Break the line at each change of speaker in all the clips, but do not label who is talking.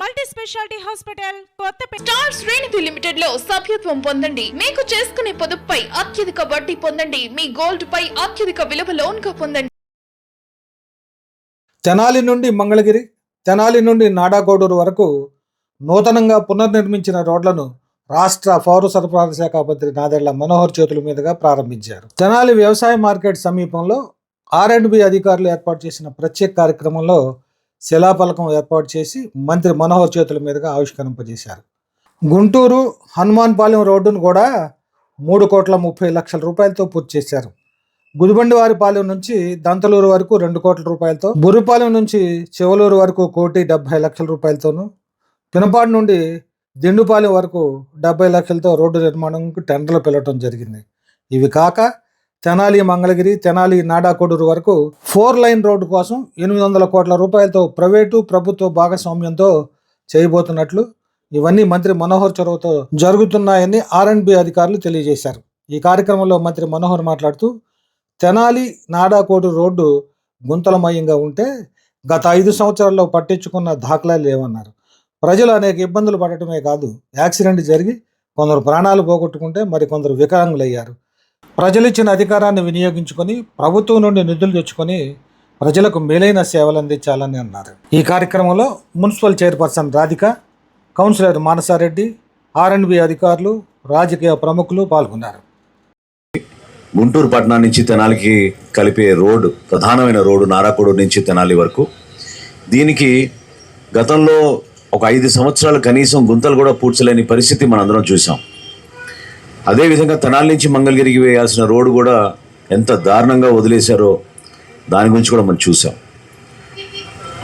Multi speciality hospital Kothapeta
star శ్రేణిధి లిమిటెడ్లో సభ్యత్వం పొందండి. మీకు చేసుకునే పొదుపుపై అత్యధిక వడ్డీ పొందండి. మీ గోల్డ్ పై అత్యధిక విలువ లోన్గా పొందండి.
తెనాలి నుండి మంగళగిరి తెనాలి నుండి నాడాగోడూరు వరకు నూతనంగా పునర్నిర్మించిన రోడ్లను రాష్ట్ర పౌర సరఫరాల శాఖ మంత్రి నాదెళ్ళ మనోహర్ చేతుల మీదుగా ప్రారంభించారు. తెనాలి వ్యవసాయ మార్కెట్ సమీపంలో ఆర్ అండ్ బి అధికారులు ఏర్పాటు చేసిన ప్రత్యేక కార్యక్రమంలో శిలాఫలకం ఏర్పాటు చేసి మంత్రి మనోహర్ చేతుల మీదుగా ఆవిష్కరింపజేశారు. గుంటూరు హనుమాన్పాలెం రోడ్డును కూడా మూడు కోట్ల ముప్పై లక్షల రూపాయలతో పూర్తి చేశారు. గుదిబండివారిపాలెం నుంచి దంతలూరు వరకు రెండు కోట్ల రూపాయలతో బుర్రిపాలెం నుంచి చెవలూరు వరకు కోటి డెబ్బై లక్షల రూపాయలతోనూ పినపాడు నుండి దిండుపాలెం వరకు డెబ్బై లక్షలతో రోడ్డు నిర్మాణంకు టెండర్లు పిలవటం జరిగింది. ఇవి కాక తెనాలి మంగళగిరి తెనాలి నాడాకోడూరు వరకు ఫోర్ లైన్ రోడ్డు కోసం ఎనిమిది వందల కోట్ల రూపాయలతో ప్రైవేటు ప్రభుత్వ భాగస్వామ్యంతో చేయబోతున్నట్లు ఇవన్నీ మంత్రి మనోహర్ చొరవతో జరుగుతున్నాయని ఆర్ అధికారులు తెలియజేశారు. ఈ కార్యక్రమంలో మంత్రి మనోహర్ మాట్లాడుతూ తెనాలి నాడాకోడు రోడ్డు గుంతలమయంగా ఉంటే గత ఐదు సంవత్సరాల్లో పట్టించుకున్న దాఖలాలు లేవన్నారు. ప్రజలు అనేక ఇబ్బందులు పడటమే కాదు యాక్సిడెంట్ జరిగి కొందరు ప్రాణాలు పోగొట్టుకుంటే మరి కొందరు వికలాంగులయ్యారు. ప్రజలు ఇచ్చిన అధికారాన్ని వినియోగించుకొని ప్రభుత్వం నుండి నిధులు తెచ్చుకొని ప్రజలకు మేలైన సేవలు అందించాలని అన్నారు. ఈ కార్యక్రమంలో municipal chairperson Radhika councillor Manasareddy R and B అధికారులు రాజకీయ ప్రముఖులు పాల్గొన్నారు.
గుంటూరు పట్టణం నుంచి తెనాలికి కలిపే రోడ్డు ప్రధానమైన రోడ్డు నారాకోడు నుంచి తెనాలి వరకు. దీనికి గతంలో ఒక ఐదు సంవత్సరాలు కనీసం గుంతలు కూడా పూడ్చలేని పరిస్థితి మనందరం చూసాం. అదేవిధంగా తనాల నుంచి మంగళగిరికి వేయాల్సిన రోడ్డు కూడా ఎంత దారుణంగా వదిలేశారో దాని గురించి కూడా మనం చూసాం.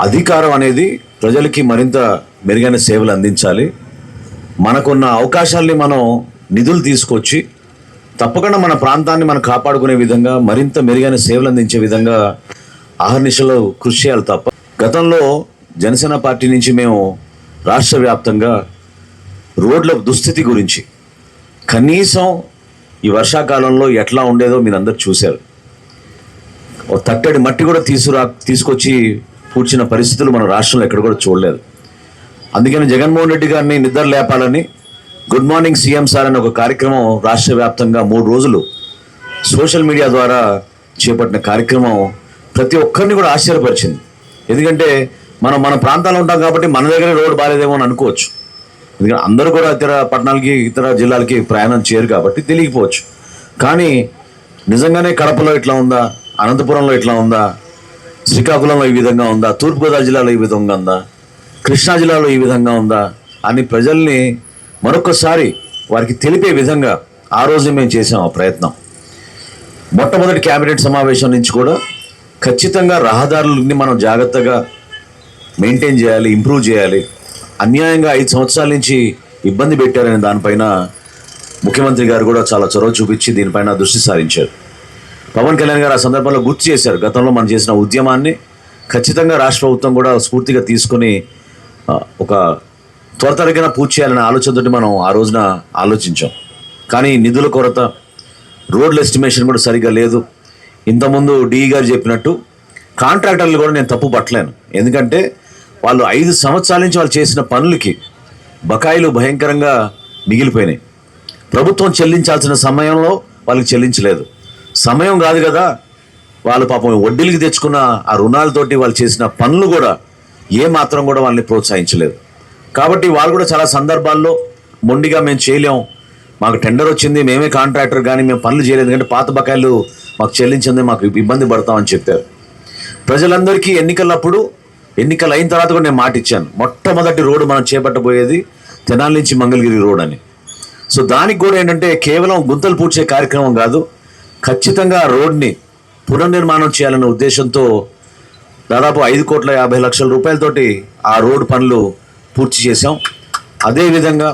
అధికారం అనేది ప్రజలకి మరింత మెరుగైన సేవలు అందించాలి. మనకున్న అవకాశాల్ని మనం నిధులు తీసుకొచ్చి తప్పకుండా మన ప్రాంతాన్ని మనం కాపాడుకునే విధంగా మరింత మెరుగైన సేవలు అందించే విధంగా అహర్నిశలో కృషి చేయాలి తప్ప గతంలో జనసేన పార్టీ నుంచి మేము రాష్ట్ర వ్యాప్తంగా రోడ్ల దుస్థితి గురించి కనీసం ఈ వర్షాకాలంలో ఎట్లా ఉండేదో మీరు అందరు చూశారు. ఓ తట్టడి మట్టి కూడా తీసుకురా తీసుకొచ్చి పూడ్చిన పరిస్థితులు మన రాష్ట్రంలో ఎక్కడ కూడా చూడలేదు. అందుకని జగన్మోహన్ రెడ్డి గారిని నిద్ర లేపాలని గుడ్ మార్నింగ్ సీఎం సార్ అనే ఒక కార్యక్రమం రాష్ట్ర వ్యాప్తంగా మూడు రోజులు సోషల్ మీడియా ద్వారా చేపట్టిన కార్యక్రమం ప్రతి ఒక్కరిని కూడా ఆశ్చర్యపరిచింది. ఎందుకంటే మనం మన ప్రాంతాల్లో ఉంటాం కాబట్టి మన దగ్గర రోడ్డు బాగాలేదేమో అని అనుకోవచ్చు. ఎందుకంటే అందరూ కూడా ఇతర పట్టణాలకి ఇతర జిల్లాలకి ప్రయాణం చేయరు కాబట్టి తెలియకపోవచ్చు. కానీ నిజంగానే కడపలో ఇట్లా ఉందా? అనంతపురంలో ఇట్లా ఉందా? శ్రీకాకుళంలో ఈ విధంగా ఉందా? తూర్పుగోదావరి జిల్లాలో ఈ విధంగా ఉందా? కృష్ణా జిల్లాలో ఈ విధంగా ఉందా? అని ప్రజల్ని మరొకసారి వారికి తెలిపే విధంగా ఆ రోజు మేము చేసాం ఆ ప్రయత్నం. మొట్టమొదటి క్యాబినెట్ సమావేశం నుంచి కూడా ఖచ్చితంగా రహదారులని మనం జాగ్రత్తగా మెయింటైన్ చేయాలి ఇంప్రూవ్ చేయాలి. అన్యాయంగా ఐదు సంవత్సరాల నుంచి ఇబ్బంది పెట్టారనే దానిపైన ముఖ్యమంత్రి గారు కూడా చాలా చొరవ చూపించి దీనిపైన దృష్టి సారించారు. పవన్ కళ్యాణ్ గారు ఆ సందర్భంలో గుర్తు చేశారు. గతంలో మనం చేసిన ఉద్యమాన్ని ఖచ్చితంగా రాష్ట్ర ప్రభుత్వం కూడా స్ఫూర్తిగా తీసుకొని ఒక ఒక త్వరతరగిన పూర్తి చేయాలనే ఆలోచనతో మనం ఆ రోజున ఆలోచించాం. కానీ నిధుల కొరత రోడ్ల ఎస్టిమేషన్ కూడా సరిగ్గా లేదు. ఇంతకుముందు డిఈ గారు చెప్పినట్టు కాంట్రాక్టర్లు కూడా నేను తప్పు పట్టలేను. ఎందుకంటే వాళ్ళు ఐదు సంవత్సరాల నుంచి వాళ్ళు చేసిన పనులకి బకాయిలు భయంకరంగా మిగిలిపోయినాయి. ప్రభుత్వం చెల్లించాల్సిన సమయంలో వాళ్ళకి చెల్లించలేదు. సమయం కాదు కదా వాళ్ళు పాపం వడ్డీలకి తెచ్చుకున్న ఆ రుణాలతోటి వాళ్ళు చేసిన పనులు కూడా ఏ మాత్రం కూడా వాళ్ళని ప్రోత్సహించలేదు. కాబట్టి వాళ్ళు కూడా చాలా సందర్భాల్లో మొండిగా మేము చేయలేం. మాకు టెండర్ వచ్చింది మేమే కాంట్రాక్టర్ కానీ మేము పనులు చేయలేదు. ఎందుకంటే పాత బకాయిలు మాకు చెల్లించింది మాకు ఇబ్బంది పడతామని చెప్పారు. ప్రజలందరికీ ఎన్నికలప్పుడు ఎన్నికలు అయిన తర్వాత కూడా నేను మాట ఇచ్చాను మొట్టమొదటి రోడ్డు మనం చేపట్టబోయేది తెనాలి నుంచి మంగళగిరి రోడ్ అని. సో దానికి కూడా ఏంటంటే కేవలం గుంతలు పూడ్చే కార్యక్రమం కాదు ఖచ్చితంగా ఆ రోడ్ని పునర్నిర్మాణం చేయాలనే ఉద్దేశంతో దాదాపు ఐదు కోట్ల యాభై లక్షల రూపాయలతోటి ఆ రోడ్డు పనులు పూర్తి చేశాం. అదేవిధంగా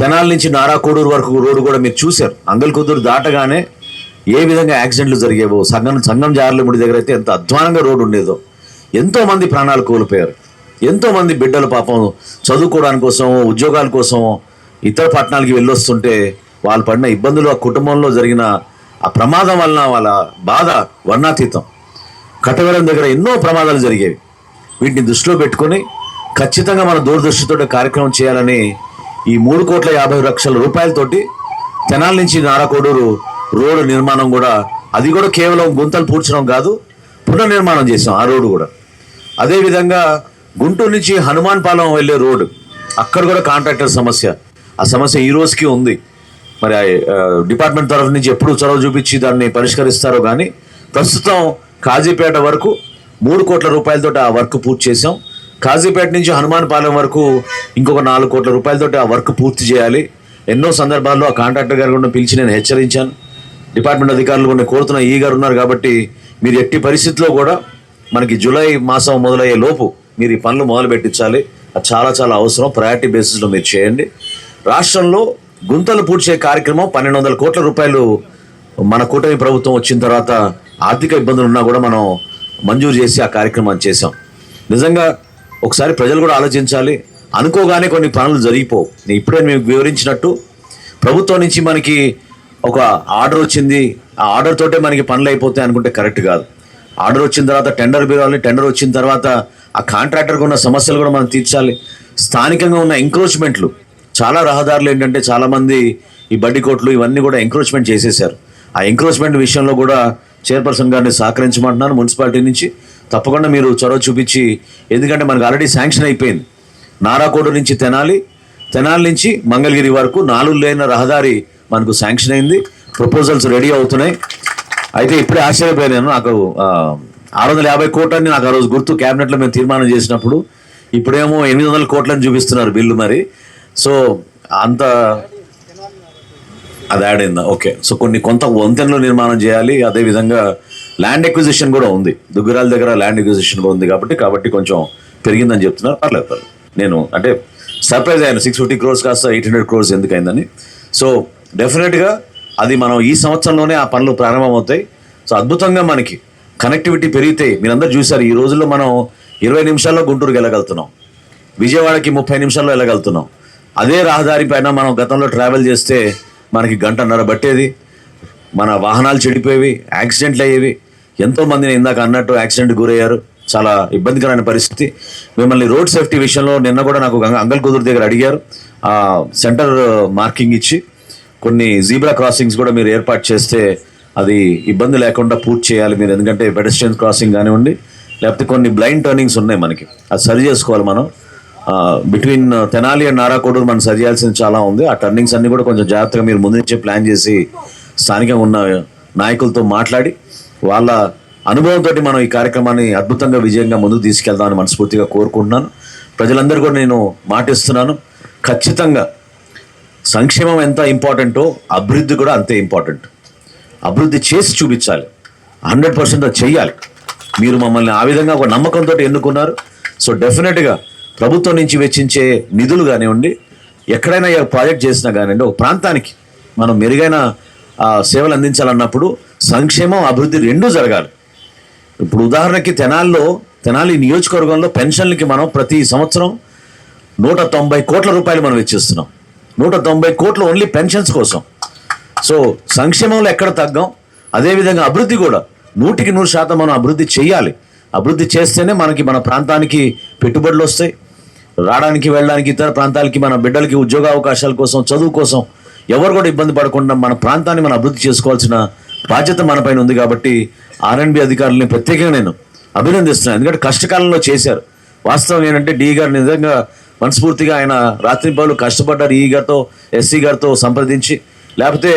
తెనాల నుంచి నారాకోడూరు వరకు రోడ్డు కూడా మీరు చూశారు. అంగల్కుదూరు దాటగానే ఏ విధంగా యాక్సిడెంట్లు జరిగేవో సంగం సంగం జార్లముడి దగ్గర అయితే ఎంత అధ్వానంగా రోడ్డు ఉండేదో ఎంతో మంది ప్రాణాలు కోల్పోయారు. ఎంతో మంది బిడ్డలు పాపం చదువుకోవడానికి కోసం ఉద్యోగాల కోసం ఇతర పట్టణాలకి వెళ్ళొస్తుంటే వాళ్ళు పడిన ఇబ్బందులు ఆ కుటుంబంలో జరిగిన ఆ ప్రమాదం వలన వాళ్ళ బాధ వర్ణాతీతం. కట్టగడం దగ్గర ఎన్నో ప్రమాదాలు జరిగేవి. వీటిని దృష్టిలో పెట్టుకొని ఖచ్చితంగా మన దూరదృష్టితో కార్యక్రమం చేయాలని ఈ మూడు కోట్ల యాభై లక్షల రూపాయలతోటి తెనాల నుంచి నారాకోడూరు రోడ్డు నిర్మాణం కూడా అది కూడా కేవలం గుంతలు పూడ్చడం కాదు పునర్నిర్మాణం చేసాం ఆ రోడ్డు కూడా. అదేవిధంగా గుంటూరు నుంచి హనుమాన్ పాలెం వెళ్ళే రోడ్డు. అక్కడ కూడా కాంట్రాక్టర్ సమస్య. ఆ సమస్య ఈ రోజుకి ఉంది. మరి డిపార్ట్మెంట్ తరఫు నుంచి ఎప్పుడు చొరవ చూపించి దాన్ని పరిష్కరిస్తారో కానీ ప్రస్తుతం కాజీపేట వరకు మూడు కోట్ల రూపాయలతో ఆ వర్క్ పూర్తి చేసాం కాజీపేట నుంచి హనుమాన్పాలెం వరకు ఇంకొక నాలుగు కోట్ల రూపాయలతో ఆ వర్క్ పూర్తి చేయాలి. ఎన్నో సందర్భాల్లో ఆ కాంట్రాక్టర్ గారు కూడా పిలిచి నేను హెచ్చరించాను. డిపార్ట్మెంట్ అధికారులు కొన్ని కోరుతున్న ఈ గారు ఉన్నారు కాబట్టి మీరు ఎట్టి పరిస్థితిలో కూడా మనకి జూలై మాసం మొదలయ్యే లోపు మీరు ఈ పనులు మొదలు పెట్టించాలి అది చాలా చాలా అవసరం. ప్రయారిటీ బేసిస్లో మీరు చేయండి. రాష్ట్రంలో గుంతలు పూడ్చే కార్యక్రమం పన్నెండు వందల కోట్ల రూపాయలు మన కూటమి ప్రభుత్వం వచ్చిన తర్వాత ఆర్థిక ఇబ్బందులు ఉన్నా కూడా మనం మంజూరు చేసి ఆ కార్యక్రమాన్ని చేశాం. నిజంగా ఒకసారి ప్రజలు కూడా ఆలోచించాలి. అనుకోగానే కొన్ని పనులు జరిగిపోవు. నేను ఇప్పుడే మీకు వివరించినట్టు ప్రభుత్వం నుంచి మనకి ఒక ఆర్డర్ వచ్చింది. ఆ ఆర్డర్ తోటే మనకి పనులు అయిపోతాయి అనుకుంటే కరెక్ట్ కాదు. ఆర్డర్ వచ్చిన తర్వాత టెండర్ పిలవాలి టెండర్ వచ్చిన తర్వాత ఆ కాంట్రాక్టర్కి ఉన్న సమస్యలు కూడా మనం తీర్చాలి. స్థానికంగా ఉన్న ఎంక్రోచ్మెంట్లు చాలా రహదారులు ఏంటంటే చాలామంది ఈ బడ్డీ కోట్లు ఇవన్నీ కూడా ఎంక్రోచ్మెంట్ చేసేసారు ఆ ఎంక్రోచ్మెంట్ విషయంలో కూడా చైర్పర్సన్ గారిని సహకరించమంటున్నాను మున్సిపాలిటీ నుంచి. తప్పకుండా మీరు చొరవ చూపించి ఎందుకంటే మనకు ఆల్రెడీ శాంక్షన్ అయిపోయింది. నారాకోడు నుంచి తెనాలి. తెనాలి నుంచి మంగళగిరి వరకు నాలుగు లేన రహదారి మనకు శాంక్షన్ అయింది. ప్రపోజల్స్ రెడీ అవుతున్నాయి. అయితే ఇప్పుడే ఆశ్చర్యపోయాను నాకు ఆరు వందల యాభై కోట్లని నాకు ఆ రోజు గుర్తు క్యాబినెట్లో మేము తీర్మానం చేసినప్పుడు ఇప్పుడేమో ఎనిమిది వందల కోట్లని చూపిస్తున్నారు బిల్లు మరి. సో అంత అది యాడ్ అయిందా? ఓకే. సో కొన్ని కొంత వంతెనలు నిర్మాణం చేయాలి. అదేవిధంగా ల్యాండ్ ఎక్విజిషన్ కూడా ఉంది. దుగ్గిరాల దగ్గర ల్యాండ్ ఎక్విజిషన్ కూడా ఉంది కాబట్టి కాబట్టి కొంచెం పెరిగిందని చెప్తున్నారు. పర్లేదు పర్లేదు. నేను అంటే సర్ప్రైజ్ అయ్యాను. సిక్స్ ఫిఫ్టీ క్రోర్స్ కాస్త ఎయిట్ హండ్రెడ్ క్రోర్స్ ఎందుకైందని. సో డెఫినెట్గా అది మనం ఈ సంవత్సరంలోనే ఆ పనులు ప్రారంభమవుతాయి. సో అద్భుతంగా మనకి కనెక్టివిటీ పెరిగితే మీరందరూ చూశారు ఈ రోజుల్లో మనం ఇరవై నిమిషాల్లో గుంటూరుకి వెళ్ళగలుగుతున్నాం. విజయవాడకి ముప్పై నిమిషాల్లో వెళ్ళగలుగుతున్నాం. అదే రహదారి పైన మనం గతంలో ట్రావెల్ చేస్తే మనకి గంటన్నర పట్టేది. మన వాహనాలు చెడిపోయేవి యాక్సిడెంట్లు అయ్యేవి. ఎంతోమందిని ఇందాక అన్నట్టు యాక్సిడెంట్ గురయ్యారు. చాలా ఇబ్బందికరమైన పరిస్థితి. మిమ్మల్ని రోడ్ సేఫ్టీ విషయంలో నిన్న కూడా నాకు గంగ- అంగల్ కుదురు దగ్గర అడిగారు. సెంటర్ మార్కింగ్ uh, ఇచ్చి. కొన్ని జీబ్రా క్రాసింగ్స్ కూడా మీరు ఏర్పాటు చేస్తే అది ఇబ్బంది లేకుండా పూర్తి చేయాలి మీరు. ఎందుకంటే పెడస్ట్రియన్ క్రాసింగ్ కానివ్వండి లేకపోతే కొన్ని బ్లైండ్ టర్నింగ్స్ ఉన్నాయి మనకి. అది సరి చేసుకోవాలి మనం. బిట్వీన్ తెనాలి అండ్ నారాకోడూరు మనం సరి చేయాల్సింది చాలా ఉంది. ఆ టర్నింగ్స్ అన్ని కూడా కొంచెం జాగ్రత్తగా మీరు ముందు నుంచే ప్లాన్ చేసి స్థానికంగా ఉన్న నాయకులతో మాట్లాడి వాళ్ళ అనుభవంతో మనం ఈ కార్యక్రమాన్ని అద్భుతంగా విజయంగా ముందుకు తీసుకెళ్దామని మనస్ఫూర్తిగా కోరుకుంటున్నాను. ప్రజలందరూ కూడా నేను మాటిస్తున్నాను. ఖచ్చితంగా సంక్షేమం ఎంత ఇంపార్టెంటో అభివృద్ధి కూడా అంతే ఇంపార్టెంట్. అభివృద్ధి చేసి చూపించాలి. హండ్రెడ్ పర్సెంట్ చేయాలి మీరు మమ్మల్ని ఆ విధంగా ఒక నమ్మకంతో ఎన్నుకున్నారు. సో డెఫినెట్గా ప్రభుత్వం నుంచి వెచ్చించే నిధులు కానివ్వండి ఎక్కడైనా ఏ ప్రాజెక్ట్ చేసినా కానివ్వండి ఒక ప్రాంతానికి మనం మెరుగైన సేవలు అందించాలన్నప్పుడు సంక్షేమం అభివృద్ధి రెండూ జరగాలి. ఇప్పుడు ఉదాహరణకి తెనాల్లో తెనాలి నియోజకవర్గంలో పెన్షన్లకి మనం ప్రతి సంవత్సరం నూట తొంభై కోట్ల రూపాయలు మనం ఇచ్చేస్తున్నాం నూట తొంభై కోట్లు ఓన్లీ పెన్షన్స్ కోసం. సో సంక్షేమంలో ఎక్కడ తగ్గం? అదేవిధంగా అభివృద్ధి కూడా. నూటికి నూరు శాతం మనం అభివృద్ధి చేయాలి. అభివృద్ధి చేస్తేనే మనకి మన ప్రాంతానికి పెట్టుబడులు వస్తాయి. రావడానికి వెళ్ళడానికి ఇతర ప్రాంతాలకి మన బిడ్డలకి ఉద్యోగ అవకాశాల కోసం చదువు కోసం ఎవరు కూడా ఇబ్బంది పడకుండా మన ప్రాంతాన్ని మనం అభివృద్ధి చేసుకోవాల్సిన బాధ్యత మనపైన ఉంది కాబట్టి ఆర్ఎండ్బి అధికారులని ప్రత్యేకంగా నేను అభినందిస్తున్నాను. ఎందుకంటే కష్టకాలంలో చేశారు. వాస్తవం ఏంటంటే డి గారు నిజంగా మనస్ఫూర్తిగా ఆయన రాత్రి పాలు కష్టపడ్డారు ఈ గారితో ఎస్సీ గారితో సంప్రదించి లేకపోతే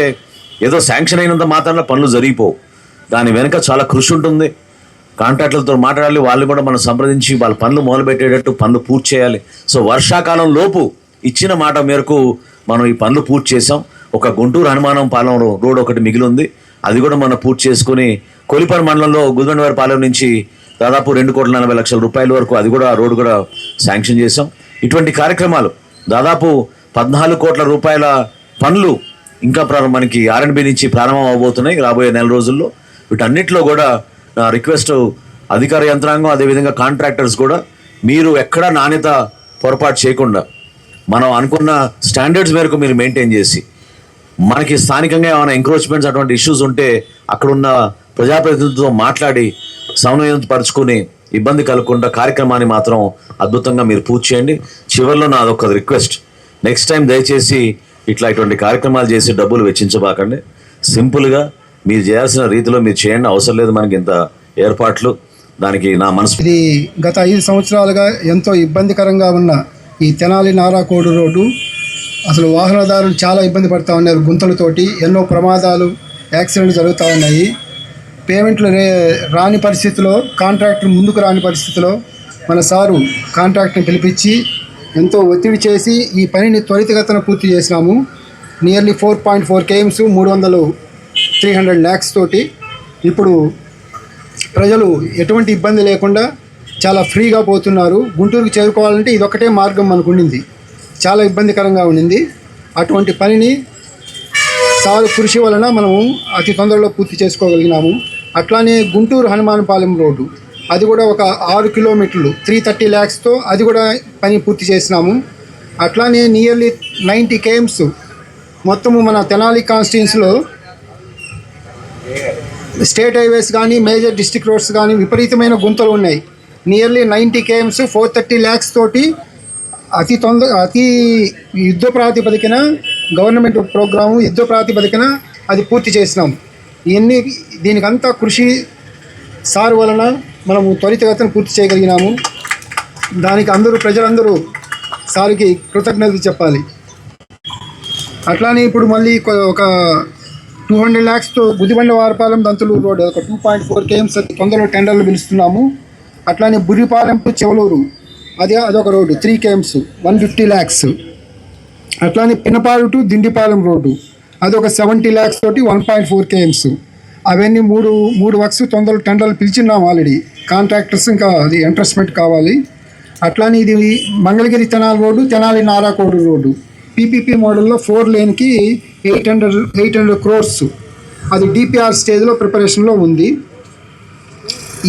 ఏదో శాంక్షన్ అయినంత మాత్రాన పనులు జరిగిపోవు. దాని వెనుక చాలా కృషి ఉంటుంది. కాంట్రాక్టులతో మాట్లాడాలి వాళ్ళు కూడా మనం సంప్రదించి వాళ్ళ పనులు మొదలుపెట్టేటట్టు పనులు పూర్తి చేయాలి. సో వర్షాకాలం లోపు ఇచ్చిన మాట మేరకు మనం ఈ పనులు పూర్తి చేసాం ఒక గుంటూరు హనుమానం పాలెం రోడ్ ఒకటి మిగిలి ఉంది అది కూడా మనం పూర్తి చేసుకుని కొలిపర్ మండలంలో గుదిబండవారి పాలెం నుంచి దాదాపు రెండు కోట్ల నలభై లక్షల రూపాయల వరకు అది కూడా రోడ్డు కూడా శాంక్షన్ చేసాం ఇటువంటి కార్యక్రమాలు దాదాపు పద్నాలుగు కోట్ల రూపాయల పనులు ఇంకా మనకి ఆర్ఎండ్బి నుంచి ప్రారంభం అవబోతున్నాయి రాబోయే నెల రోజుల్లో. వీటన్నిటిలో కూడా నా రిక్వెస్ట్ అధికార యంత్రాంగం అదేవిధంగా కాంట్రాక్టర్స్ కూడా మీరు ఎక్కడా నాణ్యత పొరపాటు చేయకుండా మనం అనుకున్న స్టాండర్డ్స్ మేరకు మీరు మెయింటైన్ చేసి మనకి స్థానికంగా ఏమైనా ఎంక్రోచ్మెంట్స్ అటువంటి ఇష్యూస్ ఉంటే అక్కడున్న ప్రజాప్రతినిధులతో మాట్లాడి సమన్వయం పరుచుకుని ఇబ్బంది కలగకుండా కార్యక్రమాన్ని మాత్రం అద్భుతంగా మీరు పూర్తి చేయండి. చివరిలో నాదొక రిక్వెస్ట్. నెక్స్ట్ టైం దయచేసి ఇట్లా ఇటువంటి కార్యక్రమాలు చేసి డబ్బులు వెచ్చించబాకండి. సింపుల్గా మీరు చేయాల్సిన రీతిలో మీరు చేయండి. అవసరం లేదు మనకి ఇంత ఏర్పాట్లు. దానికి నా మనసు
ఇది గత ఐదు సంవత్సరాలుగా ఎంతో ఇబ్బందికరంగా ఉన్న ఈ తెనాలి నారాకోడు రోడ్డు. అసలు వాహనదారులు చాలా ఇబ్బంది పడుతూ ఉన్నారు గుంతలతోటి. ఎన్నో ప్రమాదాలు యాక్సిడెంట్లు జరుగుతూ ఉన్నాయి. పేమెంట్లు రే రాని పరిస్థితిలో కాంట్రాక్టర్ ముందుకు రాని పరిస్థితిలో మన సారు కాంట్రాక్ట్ని పిలిపించి ఎంతో ఒత్తిడి చేసి ఈ పనిని త్వరితగతన పూర్తి చేసినాము. Nearly four point four KMs మూడు వందలు త్రీ హండ్రెడ్ ల్యాక్స్ తోటి ఇప్పుడు ప్రజలు ఎటువంటి ఇబ్బంది లేకుండా చాలా ఫ్రీగా పోతున్నారు. గుంటూరుకు చేరుకోవాలంటే ఇది మార్గం మనకు ఉండింది చాలా ఇబ్బందికరంగా ఉండింది. అటువంటి పనిని సారు కృషి వలన మనము అతి తొందరలో పూర్తి చేసుకోగలిగినాము. అట్లానే గుంటూరు హనుమానపాలెం రోడ్డు. అది కూడా ఒక ఆరు కిలోమీటర్లు త్రీ థర్టీ ల్యాక్స్తో అది కూడా పని పూర్తి చేసినాము. అట్లానే నియర్లీ నైంటీ కేఎమ్స్ మొత్తము మన తెనాలి కాన్స్టిట్యున్సీలో స్టేట్ హైవేస్ కానీ మేజర్ డిస్టిక్ రోడ్స్ కానీ విపరీతమైన గుంతలు ఉన్నాయి. Nearly ninety KMs four thirty lakhs తోటి అతి తొందర అతి యుద్ధ ప్రాతిపదికన గవర్నమెంట్ ప్రోగ్రాము యుద్ధ ప్రాతిపదికన అది పూర్తి చేసినాము ఇవన్నీ దీనికంతా కృషి సార్ వలన మనము త్వరితగతిన పూర్తి చేయగలిగినాము. దానికి అందరూ ప్రజలందరూ సార్కి కృతజ్ఞతలు చెప్పాలి. అట్లానే ఇప్పుడు మళ్ళీ ఒక టూ హండ్రెడ్ ల్యాక్స్తో గుదిబండ వారపాలెం దంతులు రోడ్ ఒక టూ పాయింట్ ఫోర్ కేఎమ్స్ తొందరలో టెండర్లు పిలుస్తున్నాము. అట్లానే బురిపాలెం టు చెవలూరు అది అదొక road three KMs one fifty lakhs అట్లానే పినపాడు టు దిండిపాలెం రోడ్డు. అది ఒక సెవెంటీ ల్యాక్స్ తోటి వన్ పాయింట్ ఫోర్ కేఎమ్స్ అవన్నీ మూడు మూడు వర్క్స్ తొందరలో టెండర్లు పిలిచిన్నాం ఆల్రెడీ కాంట్రాక్టర్స్ ఇంకా అది ఎంట్రెస్ట్మెంట్ కావాలి. అట్లానే ఇది Mangalagiri Tenali road Tenali Narakodu road. PPP మోడల్లో four లేన్కి eight hundred eight hundred crores అది డిపిఆర్ స్టేజ్లో ప్రిపరేషన్లో ఉంది.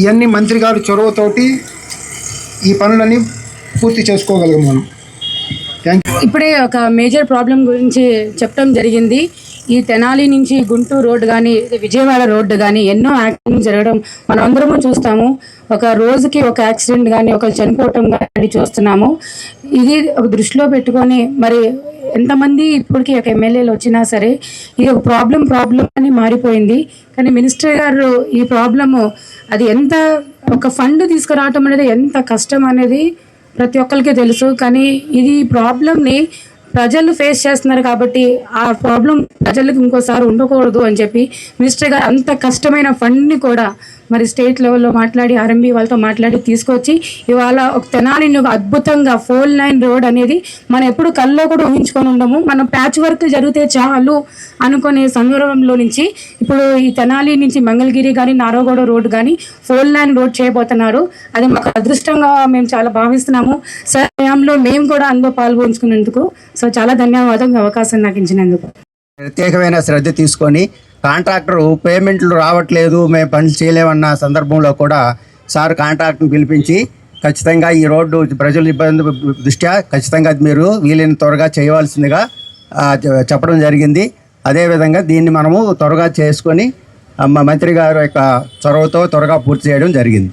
ఇవన్నీ మంత్రి గారి చొరవతోటి ఈ పనులని పూర్తి చేసుకోగలం మనం.
ఇప్పుడే ఒక మేజర్ ప్రాబ్లం గురించి చెప్పడం జరిగింది. ఈ తెనాలి నుంచి గుంటూరు రోడ్డు కానీ విజయవాడ రోడ్డు కానీ ఎన్నో యాక్సిడెంట్ జరగడం మనందరము చూస్తాము. ఒక రోజుకి ఒక యాక్సిడెంట్ కానీ ఒకరు చనిపోవటం కానీ చూస్తున్నాము. ఇది ఒక దృష్టిలో పెట్టుకొని మరి ఎంతమంది ఇప్పటికీ ఒక ఎమ్మెల్యేలు వచ్చినా సరే ఇది ఒక ప్రాబ్లం ప్రాబ్లం అని మారిపోయింది. కానీ మినిస్టర్ గారు ఈ ప్రాబ్లము అది ఎంత ఒక ఫండ్ తీసుకురావటం అనేది ఎంత కష్టం అనేది ప్రతి ఒక్కరికి తెలుసు. కానీ ఇది ప్రాబ్లమ్ని ప్రజలు ఫేస్ చేస్తున్నారు కాబట్టి ఆ ప్రాబ్లం ప్రజలకు ఇంకోసారి ఉండకూడదు అని చెప్పి మినిస్టర్ గారు అంత కష్టమైన ఫండ్ని కూడా మరి స్టేట్ లెవెల్లో మాట్లాడి ఆర్ఎంబీ వాళ్ళతో మాట్లాడి తీసుకొచ్చి ఇవాళ ఒక తెనాలిని ఒక అద్భుతంగా ఫోర్ లైన్ రోడ్ అనేది మనం ఎప్పుడు కల్లో కూడా ఊహించుకొని ఉండము. మనం ప్యాచ్ వర్క్ జరిగితే చాలు అనుకునే సందర్భంలో నుంచి ఇప్పుడు ఈ తెనాలి నుంచి మంగళగిరి కానీ నారోగూడ రోడ్ కానీ ఫోర్ లైన్ రోడ్ చేయబోతున్నారు. అది మాకు అదృష్టంగా మేము చాలా భావిస్తున్నాము. సమయంలో మేము కూడా అందులో పాల్గొంచుకున్నందుకు. సో చాలా ధన్యవాదం అవకాశం నాకు ఇచ్చినందుకు.
ప్రత్యేకమైన శ్రద్ధ తీసుకొని కాంట్రాక్టర్ పేమెంట్లు రావట్లేదు మేము పనులు చేయలేమన్న సందర్భంలో కూడా సార్ కాంట్రాక్టర్ని పిలిపించి ఖచ్చితంగా ఈ రోడ్డు ప్రజల ఇబ్బంది దృష్ట్యా ఖచ్చితంగా మీరు వీలైన త్వరగా చేయవలసిందిగా చెప్పడం జరిగింది. అదేవిధంగా దీన్ని మనము త్వరగా చేసుకొని మా మంత్రి గారు యొక్క చొరవతో త్వరగా పూర్తి చేయడం జరిగింది.